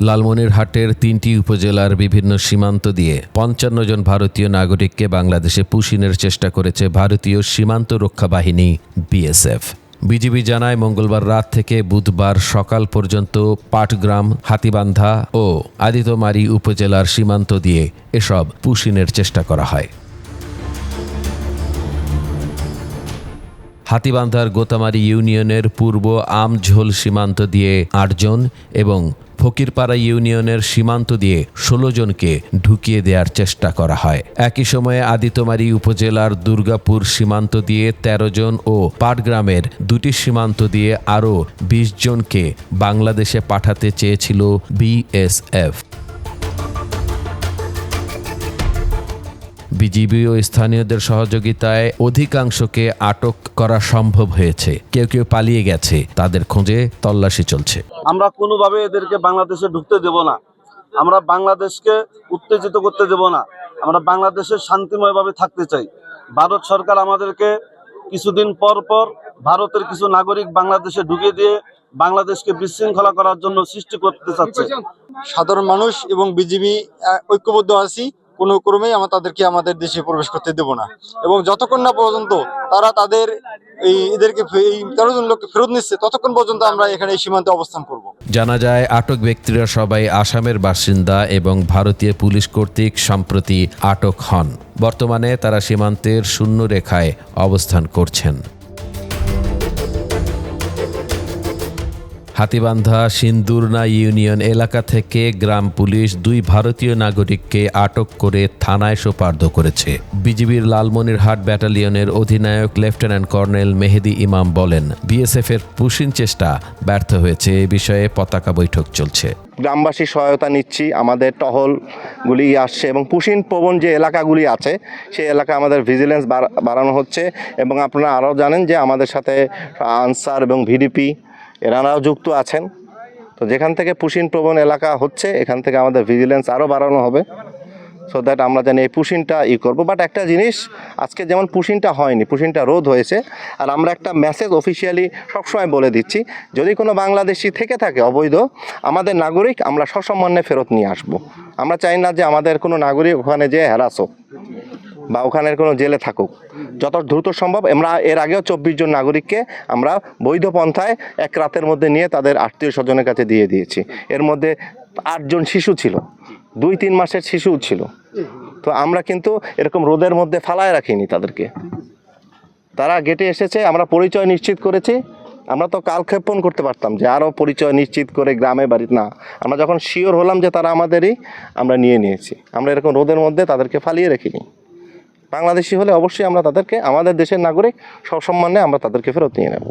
লালমনিরহাটের তিনটি উপজেলার বিভিন্ন সীমান্ত দিয়ে পঞ্চান্ন জন ভারতীয় নাগরিককে বাংলাদেশে পুশিনের চেষ্টা করেছে ভারতীয় সীমান্ত রক্ষা বাহিনী, বিএসএফ। বিজিবি জানায়, মঙ্গলবার রাত থেকে বুধবার সকাল পর্যন্ত পাটগ্রাম, হাতিবান্ধা ও আদিতমারি উপজেলার সীমান্ত দিয়ে এসব পুশিনের চেষ্টা করা হয়। হাতিবান্ধার গোতামারি ইউনিয়নের পূর্ব আমঝোল সীমান্ত দিয়ে আটজন এবং ফকিরপাড়া ইউনিয়নের সীমান্ত দিয়ে ষোলো জনকে ঢুকিয়ে দেওয়ার চেষ্টা করা হয়। একই সময়ে আদিতমারি উপজেলার দুর্গাপুর সীমান্ত দিয়ে ১৩ জন ও পাটগ্রামের দুটি সীমান্ত দিয়ে আরও বিশ জনকে বাংলাদেশে পাঠাতে চেয়েছিল বিএসএফ। বিজিবি ও স্থানীয়দের সহযোগিতায় অধিকাংশকে আটক করা সম্ভব হয়েছে। কেউ কেউ পালিয়ে গেছে। তাদের খোঁজে তল্লাশি চলছে। আমরা কোনোভাবে এদেরকে বাংলাদেশে ঢুকতে দেব না। আমরা বাংলাদেশকে উত্তেজিত করতে দেব না। আমরা বাংলাদেশে শান্তিময়ভাবে থাকতে চাই। ভারত সরকার আমাদেরকে কিছুদিন পর পর ভারতের কিছু নাগরিক বাংলাদেশে ঢুকে দিয়ে বাংলাদেশকে বিশৃঙ্খলা করার জন্য সৃষ্টি করতে চাচ্ছে। সাধারণ মানুষ এবং বিজিবি ঐক্যবদ্ধ আছি। কোনো ক্রমেই আমরা তাদেরকে আমাদের দেশে প্রবেশ করতে দেব না। এবং যতক্ষণ না পর্যন্ত তারা তাদের এই এদেরকে এই তেরো জন লোককে ফেরত নিচ্ছে, ততক্ষণ পর্যন্ত আমরা এখানে এই সীমান্তে অবস্থান করব। জানা যায়, আটক ব্যক্তিরা সবাই আসামের বাসিন্দা এবং ভারতীয় পুলিশ কর্তৃক সম্প্রতি আটক হন। বর্তমানে তারা সীমান্তের শূন্য রেখায় অবস্থান করছেন। হাতিবান্ধা, সিন্দুরনা ইউনিয়ন এলাকা থেকে গ্রাম পুলিশ দুই ভারতীয় নাগরিককে আটক করে থানায় সোপার্দ করেছে। বিজিবির লালমনিরহাট ব্যাটালিয়নের অধিনায়ক লেফটেন্যান্ট কর্নেল মেহেদি ইমাম বলেন বিএসএফ এর পুশিন চেষ্টা ব্যর্থ হয়েছে, এ বিষয়ে পতাকা বৈঠক চলছে। গ্রামবাসীর সহায়তা নিচ্ছি, আমাদের টহলগুলি আসছে এবং পুশিন প্রবণ যে এলাকাগুলি আছে, সেই এলাকা আমাদের ভিজিলেন্স বাড়ানো হচ্ছে এবং আপনারা আরও জানেন যে আমাদের সাথে আনসার এবং ভিডিপি এনারাও যুক্ত আছেন। তো যেখান থেকে পুশিন প্রবণ এলাকা হচ্ছে, এখান থেকে আমাদের ভিজিলেন্স আরও বাড়ানো হবে। সো দ্যাট আমরা জানি এই পুশিনটা ই করব। বাট একটা জিনিস, আজকে যেমন পুশিনটা হয়নি, পুশিনটা রোধ হয়েছে, আর আমরা একটা মেসেজ অফিসিয়ালি সবসময় বলে দিচ্ছি, যদি কোনো বাংলাদেশি থেকে থাকে অবৈধ, আমাদের নাগরিক আমরা সসম্মানে ফেরত নিয়ে আসব। আমরা চাই না যে আমাদের কোনো নাগরিক ওখানে যে হ্যারাস হোক। বা ওখানের কোনো জেলে থাকুক। যত দ্রুত সম্ভব, আমরা এর আগেও চব্বিশ জন নাগরিককে আমরা বৈধ পন্থায় এক রাতের মধ্যে নিয়ে তাদের আত্মীয় স্বজনের কাছে দিয়ে দিয়েছি। এর মধ্যে আটজন শিশু ছিল। দুই তিন মাসের শিশু ছিল। তো আমরা কিন্তু এরকম রোদের মধ্যে ফালায় রাখিনি তাদেরকে। তারা গেটে এসেছে, আমরা পরিচয় নিশ্চিত করেছি। আমরা তো কালক্ষেপণ করতে পারতাম যে আরও পরিচয় নিশ্চিত করে গ্রামে বাড়ি না, আমরা যখন শিওর হলাম যে তারা আমাদেরই আমরা নিয়ে নিয়েছি। আমরা এরকম রোদের মধ্যে তাদেরকে ফালিয়ে রেখিনি। বাংলাদেশি হলে অবশ্যই আমরা তাদেরকে আমাদের দেশের নাগরিক সসম্মানে আমরা তাদেরকে ফেরত নিয়ে নেব।